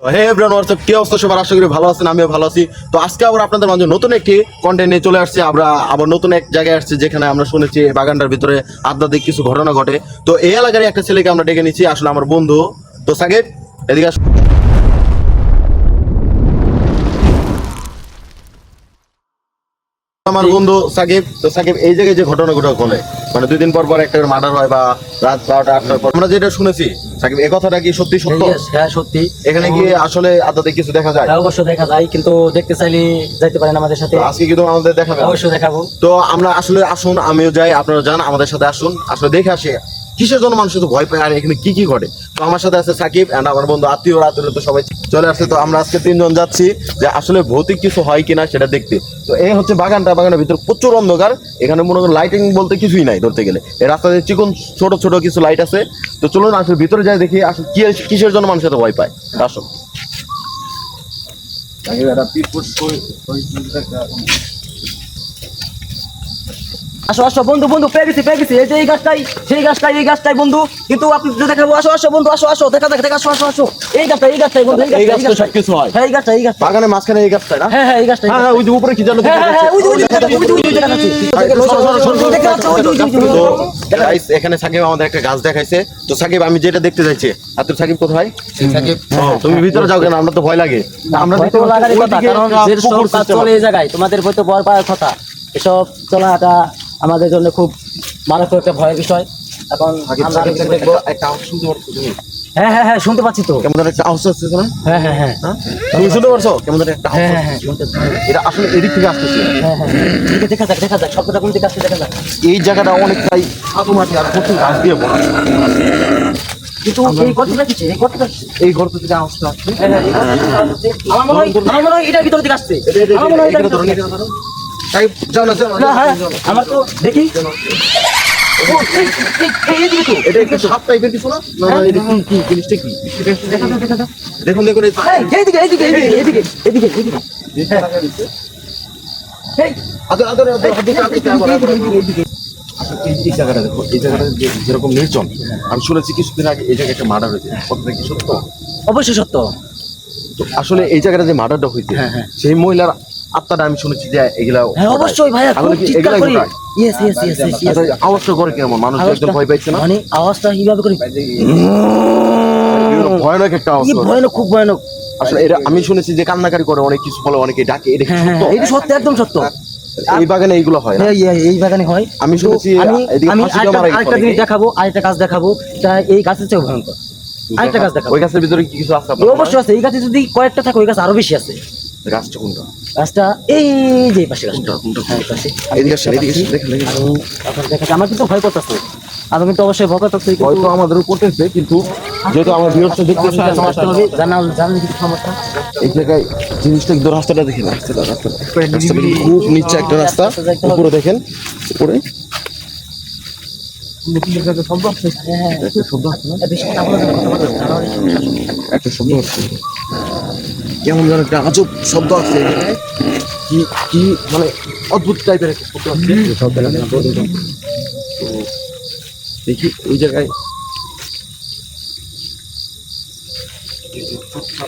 হে everyone WhatsApp কি অবস্থা? সবার আশা করি ভালো আছেন, আমিও ভালো আছি। তো আজকে আবার আপনাদের মাঝে নতুন একটি কন্টেন্ট নিয়ে চলে আসছি। আমরা আবার নতুন এক জায়গায় আসছি, যেখানে আমরা শুনেছি বাগানটার ভিতরে আধ্যাত্মিক কিছু ঘটনা ঘটে। তো এই এলাকার একটা ছেলেকে আমরা ডেকে নিচ্ছি, আসলে আমার বন্ধু। তো সাকিব, এদিকে আমার বন্ধু সাকিব তো সাকিব এই জায়গায় যে ঘটনাগুলো ঘটে মানে দুই দিন পর পর একটা মার্ডার হয় বা রাত বারোটা আটটার পর আমরা যেটা শুনেছি সাকিব এই কথাটা কি সত্যি সত্য? হ্যাঁ সত্যি। এখানে কি আসলে আধ্যাত্মিক কিছু দেখা যায়? অবশ্যই অবশ্য দেখা যায় কিন্তু দেখতে চাইলে যাইতে পারেন আমাদের সাথে। আজকে কিন্তু আমাদের দেখাবে? অবশ্যই দেখাবো। তো আমরা আসলে আসুন আমিও যাই আপনারা যান আমাদের সাথে আসুন। আসলে দেখে আসি কিসের জন্য মানুষ তো ভয় পায় আর এখানে কি কি ঘটে তো আমার সাথে আছে সাকিব অ্যান্ড আমার বন্ধু আত্মীয় আত্মীয় তো সবাই চলে আসছে তো আমরা আজকে তিনজন যাচ্ছি যে আসলে ভৌতিক কিছু হয় কিনা সেটা দেখতে তো এই হচ্ছে বাগানটা বাগানের ভিতরে প্রচুর অন্ধকার এখানে মনে করেন লাইটিং বলতে কিছুই নাই ধরতে গেলে এই রাস্তাতে চিকন ছোট ছোট কিছু লাইট আছে তো চলুন আসলে ভিতরে যাই দেখি আসলে কি কিসের জন্য মানুষ ভয় পায় আসুন আসো আসো বন্ধু বন্ধু পেয়ে গেছি পেয়ে গেছি এই যে এই গাছটাই সেই গাছটাই এই গাছটাই বন্ধু কিন্তু আপনি যদি দেখাবো আসো আসো বন্ধু আসো আসো দেখা দেখা দেখা আসো আসো আসো এই গাছটা এই গাছটাই বন্ধু এই গাছটা সবকিছু হয় হ্যাঁ এই গাছটা এই গাছটা বাগানের মাঝখানে এই গাছটা না হ্যাঁ হ্যাঁ এই গাছটা হ্যাঁ হ্যাঁ ওই যে উপরে কি জানো হ্যাঁ হ্যাঁ হ্যাঁ ওই যে ওই যে ওই যে, ওই যে, ওই যে দেখাচ্ছি দেখতে পাচ্ছ? ওই যে, ওই যে, ওই যে, ওই যে। তো guys, এখানে সাকিব আমাদের একটা গাছ দেখাইছে তো সাকিব আমি যেটা দেখতে চাইছি আর তোর সাকিব কোথায় সাকিব তুমি ভিতরে যাও কেন আমরা তো ভয় লাগে আমরা হয়তো লাগারই কথা, কারণ যে সব কাজ চলে এই জায়গায় তোমাদের হয়তো ভয় পাওয়ার কথা এসব চলাটা আমাদের জন্য খুব মারাত্মক একটা ভয়ের বিষয়। এখন আমরা সাকিব, দেখব। একটা- শুনতে তুমি? হ্যাঁ হ্যাঁ হ্যাঁ শুনতে পাচ্ছি তো। কেমন একটা আওয়াজ আসতেছে না? হ্যাঁ হ্যাঁ হ্যাঁ। হ্যাঁ? তুমি শুনতে পারছ? কেমন একটা আওয়াজ হ্যাঁ হ্যাঁ হ্যাঁ এটা আসলে এদিক থেকে আসতেছে। হ্যাঁ হ্যাঁ ঠিক দেখা যাক দেখা যাক শব্দটা কোন দিকে আসছে দেখা যাক। এই জায়গাটা অনেকটাই সাধু মাটি আর প্রচুর গাছ দিয়ে ভরা কিন্তু এই গর্তটা কিছে এই গর্তটা এই গর্ত থেকে আওয়াজটা আসছে। হ্যাঁ, হ্যাঁ। আমার মনে হয় আমার মনে হয় এটার ভিতর দিকে আসছে। আমার মনে হয় এখানে তাই দেখুন দেখুন এইদিকে এই জায়গাটা দেখো এই জায়গাটা যেরকম নির্জন। আমি শুনেছি কিছুদিন আগে এই জায়গায় একটা মার্ডার হয়েছে। কতটা কি সত্য? অবশ্যই সত্য। আসলে এই জায়গাটা যে মার্ডারটা হয়েছে সেই মহিলার আত্মাটা আমি শুনেছি যে এগুলা হ্যাঁ অবশ্যই ভাইয়া খুব চিৎকার করি ইয়েস ইয়েস ইয়েস ইয়েস আওয়াজটা করে কেমন? মানুষ একদম ভয় পাইছে না? মানে আওয়াজটা কীভাবে করি ভয়ানক একটা আওয়াজ। ভয়ানক খুব ভয়ানক। আসলে এটা আমি শুনেছি যে কান্নাকারি করে অনেক কিছু বলে অনেকে ডাকে এটা হ্যাঁ হ্যাঁ সত্য? এটা সত্য একদম সত্য। এই বাগানে এইগুলো হয় না? হ্যাঁ, এই- বাগানে হয়। আমি শুনেছি আমি আরেকটা। জিনিস দেখাবো আরেকটা কাজ দেখাবো এই গাছের চেয়ে ভয়ঙ্কর। আরেকটা গাছ দেখাবো। ওই গাছের ভিতরে কি কিছু আছে অবশ্যই আছে এই গাছে যদি কয়েকটা থাকে ওই গাছ আরও বেশি আছে। গাছটা কোনটা গাছটা এই যে পাশে গাছটা কোনটা, কোনটা? পাশে। এদিকে আসেন, এদিকে আসেন, দেখেন, দেখেন। আমি দেখাচ্ছি আমার কিন্তু ভয় করতেছে। আমি কিন্তু অবশ্যই ভয় করতেছি হয়তো আমাদের করতেছে কিন্তু যেহেতু আমার ভিউয়ার্সটা দেখতেছে আসতে হবে জানাল জানলে কিছু সমস্যা? এই জায়গায় জিনিসটা একদম রাস্তাটা দেখেন রাস্তাটা রাস্তাটা। খুব নিচে একটা রাস্তা উপরে দেখেন উপরে। হ্যাঁ হ্যাঁ। একটা শব্দ। একটা কেমন যেন একটা আজব শব্দ আছে কি কি মানে অদ্ভুত টাইপের একটা শব্দ আছে শব্দ তো দেখি ওই জায়গায়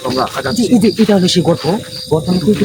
আমরা আগাচ্ছি এটা হলো সেই গর্ত গর্ত মানে কি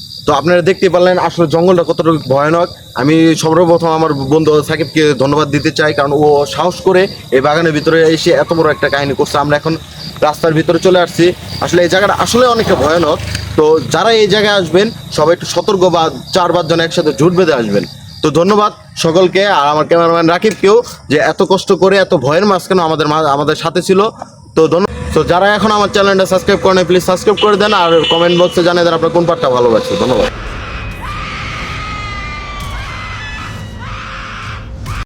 তো আপনারা দেখতে পারলেন আসলে জঙ্গলটা কতটুকু ভয়ানক। আমি সর্বপ্রথম আমার বন্ধু সাকিবকে ধন্যবাদ দিতে চাই, কারণ ও সাহস করে এই বাগানের ভিতরে এসে এত বড় একটা কাহিনী করছে। আমরা এখন রাস্তার ভিতরে চলে আসছি। আসলে এই জায়গাটা আসলে অনেকটা ভয়ানক। তো যারা এই জায়গায় আসবেন, সবাই একটু সতর্ক বা চার পাঁচজন একসাথে জুট বেঁধে আসবেন। তো ধন্যবাদ সকলকে আর আমার ক্যামেরাম্যান রাকিবকেও যে এত কষ্ট করে, এত ভয়ের মাঝখানে আমাদের আমাদের সাথে ছিল। তো ধন্যবাদ। তো যারা এখন আমার চ্যানেলটা সাবস্ক্রাইব করেন প্লিজ সাবস্ক্রাইব করে দেন আর কমেন্ট বক্সে জানিয়ে দেন আপনার কোন পার্টটা ভালোবাসে ধন্যবাদ।